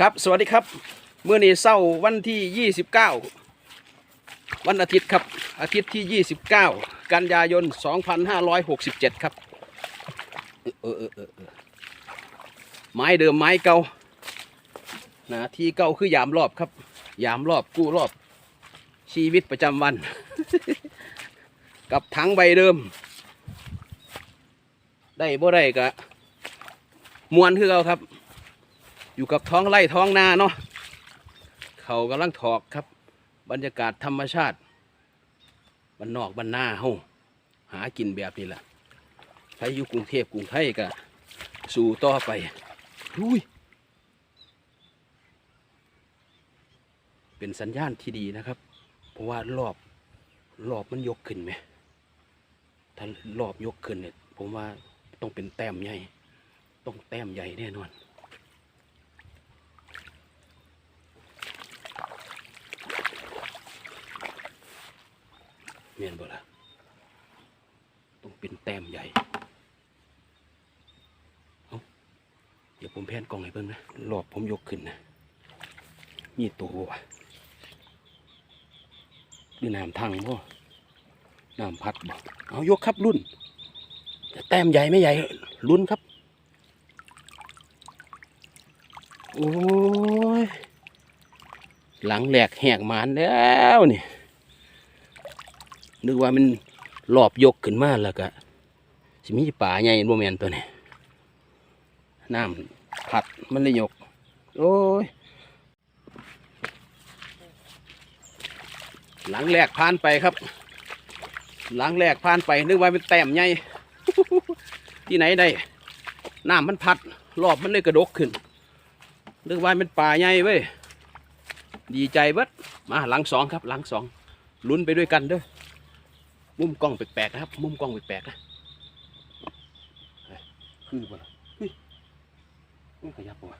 ครับ สวัสดีครับ เมื่อนี้เศร้าวันที่ 29 วันอาทิตย์ครับ อาทิตย์ที่ 29 กันยายน 2567 ครับ เออเออเออเออไม้เดิมไม้เก่านะที่เก่าคือยามรอบครับ ยามรอบกู้รอบ ชีวิตประจำวัน กับถังใบเดิม ได้บ่ได้กะมวนคือเราครับ อยู่กับท้องไร่ท้องนาเนาะเขากำลังถอกครับ บรรยากาศธรรมชาติบ้านนอกบ้านนาเฮาหากินแบบนี้แหละใครอยู่กรุงเทพกรุงไทยก็สู่ต่อไปรุยเป็นสัญญาณที่ดีนะครับ เพราะว่ารอบรอบมันยกขึ้นไหมถ้ารอบยกขึ้นเนี่ยผมว่าต้องเป็นแต้มใหญ่ ต้องแต้มใหญ่แน่นอน เมียนบ่ละต้องเป็นแต้มใหญ่เอาเดี๋ยวผมแพนกล้องให้เพิ่นนะรอบผมยกขึ้นนะมีตัววะหรือน้ำทังบ่น้ำพัดบ่เอายกครับรุ่นแต่แต้มใหญ่ไม่ใหญ่ลุ้นครับ โอ้ยหลังแหลกแหกมานแล้วนี่ นึกว่ามันรอบยกขึ้นมาแล้วก็สิมีป่าใหญ่โมเมนตัวนี้น้ำผัดมันเลยยก โอ้ย หลังแรกผ่านไปครับ หลังแรกผ่านไป นึกว่าเป็นแต้มใหญ่ที่ไหนได้น้ำมันพัดรอบมันเลยกระดกขึ้นนึกว่าเป็นป่าใหญ่เว้ยดีใจเบิดมาหลังสองครับ หลังสองลุ้นไปด้วยกันเด้อ มุมกล้องแปลกๆนะครับ มุมกล้องแปลกๆนะเฮ้ยคือบ่ล่ะเฮ้ยมันขยับบ่วะ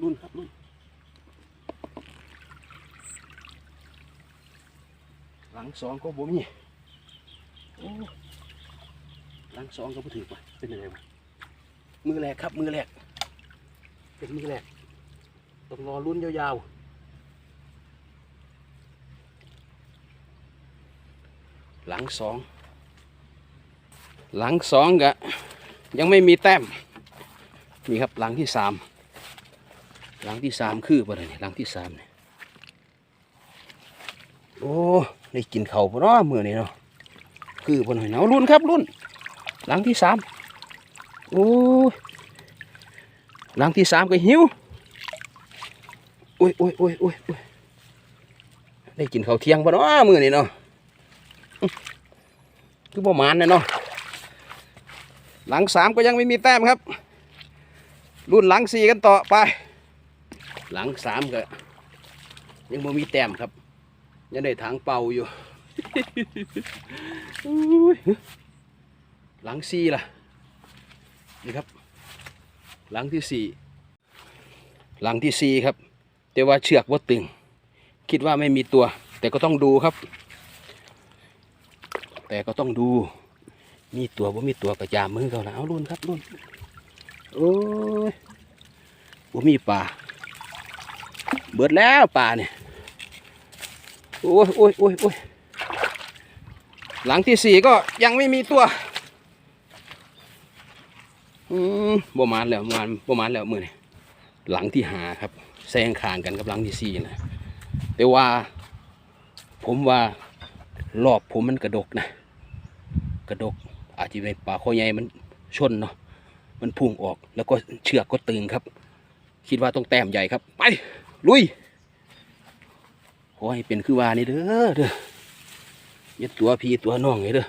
รุ่นครับรุ่นหลังสองก็บ่มีโอ้หลังสองก็บ่ถือว่ะเป็นยังไงวะมือแรกครับมือแรกเป็นมือแรกต้องรอรุ่นยาวๆ หลังสอง หลังสองกะยังไม่มีแต้ม นี่ครับหลังที่สาม หลังที่สามคืออะไรเนี่ยหลังที่สามเนี่ยโอ้ได้กินเข่าปะเนาะมือนี่เนาะคือปะหน่อยเนาะรุ่นครับรุ่น หลังที่สามโอ้หลังที่สามก็หิวโอ้ยโอ้ยโอ้ยโอ้ยได้กินเข้าเที่ยงปะเนาะมือนี่เนาะ คือประมาณนั่นเนาะหลังสามก็ยังไม่มีแต้มครับ รุ่นหลังสี่กันต่อไป หลังสามก็ยังไม่มีแต้มครับ ยังได้ทางเป่าอยู่ หลังสี่ล่ะ นี่ครับ หลังที่สี่หลังที่สี่ครับ แต่ว่าเชือกว่าตึง คิดว่าไม่มีตัว แต่ก็ต้องดูครับ แต่ก็ต้องดู มีตัวบ่มีตัวกระยามมือเขาแล้วเอารุ่นครับรุ่นโอ้ยบ่มีปลาเบิดแล้วปลาเนี่ยโอ้ยโอ้ยโอ้ยโอ้ยหลังที่สี่ก็ยังไม่มีตัวอืมบ่มานแล้วมานบ่มานแล้วมือนี่หลังที่หาครับแซงคางกันกับหลังที่สี่นะแต่ว่า ผมว่ารอบผมมันกระดกนะ ระดก อาจจะเป็นปลาคอใหญ่มันชนเนาะมันพุ่งออกแล้วก็เชือกก็ตึงครับ คิดว่าต้องแต้มใหญ่ครับ ไปลุยขอให้เป็นคือว่านี่เด้อเด้อย่าตัวพี่ตัวน้องไงเด้อ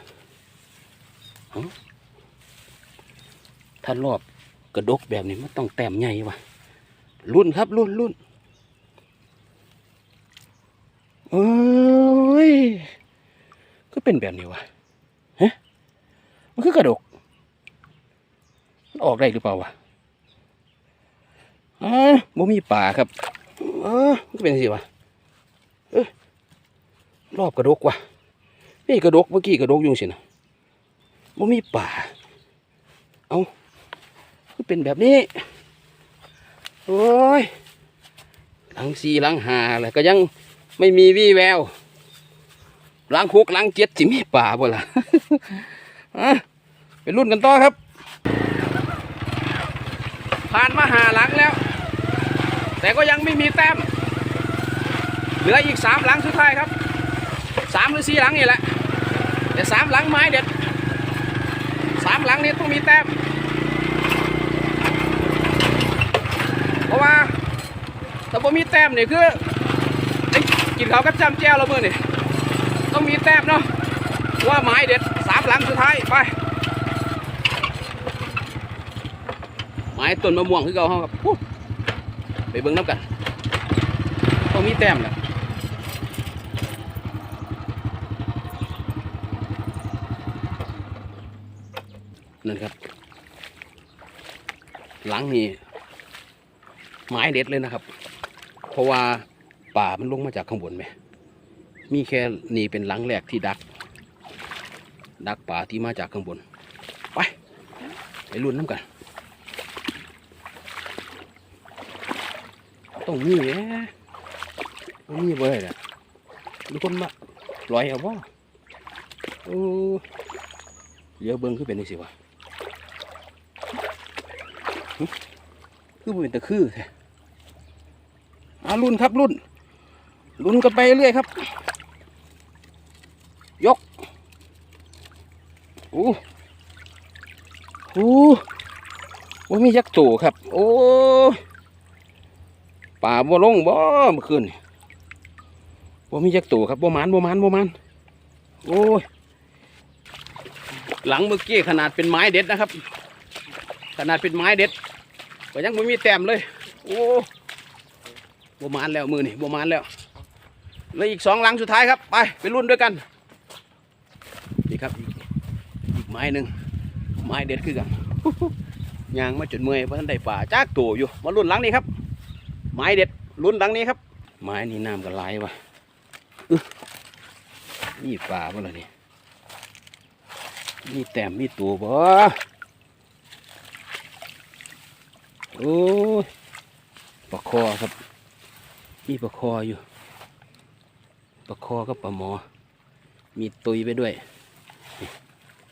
ถ้ารอบกระดกแบบนี้มันต้องแต้มใหญ่วะรุ่นครับรุ่นรุ่นเอ้ยก็เป็นแบบนี้วะ มันคือกระดก มันออกได้หรือเปล่าวะอ๋อบ่มีป่าครับเออมันเป็นสิวะเออรอบกระดกวะนี่กระดกเมื่อกี้กระดกยุ่งสินะบ่มีป่า เอาคือเป็นแบบนี้ โอ้ย หลังสี่หลังหาอะไรก็ยังไม่มีวี่แววหลังคุกหลังเจ็ดจิมีป่าบ่ล่ะ อะไปรุ่นกันต่อครับ ผ่านมาหาหลังแล้ว แต่ก็ยังไม่มีแต้ม เหลืออีกสามหลังสุดท้ายครับสามหรือสี่หลังนี่แหละแต่สามหลังไม้เด็ดสามหลังนี้ต้องมีแต้ม เพราะว่าถ้าบ่มีแต้มนี่คือกินเขากับจำแจ้วแล้วมือนี่ต้องมีแต้มเนาะว่าไม้เด็ด สามหลังสุดท้ายไปไม้ต้นมะม่วงคือเก่าเฮาครับอู้ไปเบิ่งน้ำกันต้องมีแต้มแหละนั่นครับ หลังนี่ไม้เด็ดเลยนะครับ เพราะว่าป่ามันลงมาจากข้างบนไหมมีแค่นี่เป็นหลังแรกที่ดัก ดักป่าที่มาจากข้างบน ไปไปรุ่นน้ำกัน ต้องมีแหละต้องมีเว้ยแหละมีคนมาลอยเอาว่าโอ้เดี๋ยวเบิ้งคือเป็นยังสิวะคือเป็นตะคือแท้อารุ่นครับรุ่น รุ่นกันไปเรื่อยครับ ยก โอ้โหว่ามียักษ์โตครับ โอ้ป่าบ่ลงบ่เมื่อคืนว่ามียักษ์โตครับบ่มานบ่มานบ่มานโอ้ยหลังเมื่อกี้ขนาดเป็นไม้เด็ดนะครับ ขนาดเป็นไม้เด็ดก็ยังไม่มีแต้มเลย โอ้บมานแล้วมือนี่บมานแล้วเหลยอีกสองหลังสุดท้ายครับ ไปไปรุ่นด้วยกันนี่ครับอีก ไม้หนึ่งไม้เด็ดคือกันยางมาจนเมื่อยเพราะท่านได้ป่าจากตัวอยู่มารุ่นหลังนี้ครับ ไม้เด็ดรุ่นหลังนี้ครับ ไม้นี่น้ำก็ไหลวะอึ๊ะนี่ป่าบ่ล่ะนี่มีแต้มมีตัวบ่โอ้ยปลาคอครับมีปลาคออยู่ปลาคอกับปลาหมอ มีตุยไปด้วย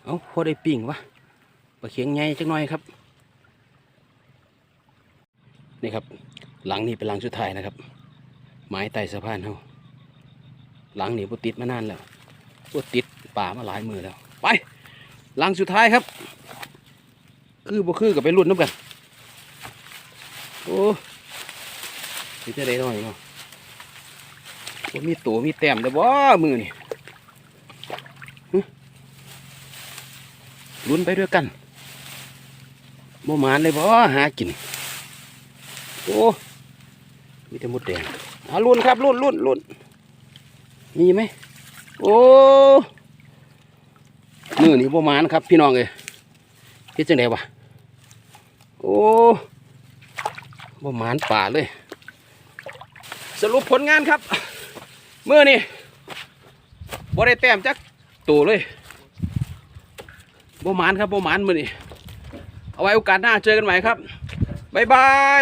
เอาพอได้ปิ้งวะปลาเขียงใหญ่จังหน่อยครับ นี่ครับ หลังนี้เป็นหลังสุดท้ายนะครับ ไม้ไต่สะพานเขาหลังนี้พติดมานานแล้วพติดป่ามาหลายมือแล้ว ไป หลังสุดท้ายครับ คือบ่คือกับไปรุ่นน้ำกัน โอ้ยจะได้หน่อยเนาะมีตัวมีแต้มแต่บ่มือนี่หึ ลุ้นไปด้วยกันบ่หมานเลยบ่หากิน โอ้มีแต่มดแดงอะลุ้นครับลุ้นลุ้นลุ้นมีไหมโอ้มือนี่บ่หมานครับ พี่น้องเอ้ยเฮ็ดจังไดวะโอ้บ่หมานป่าเลย สรุปผลงานครับเมื่อนี่บ่ได้แต้มจักตัวเลย บ่หมานครับบ่หมานมือนี่เอาไว้โอกาสหน้าเจอกันใหม่ครับบ๊ายบาย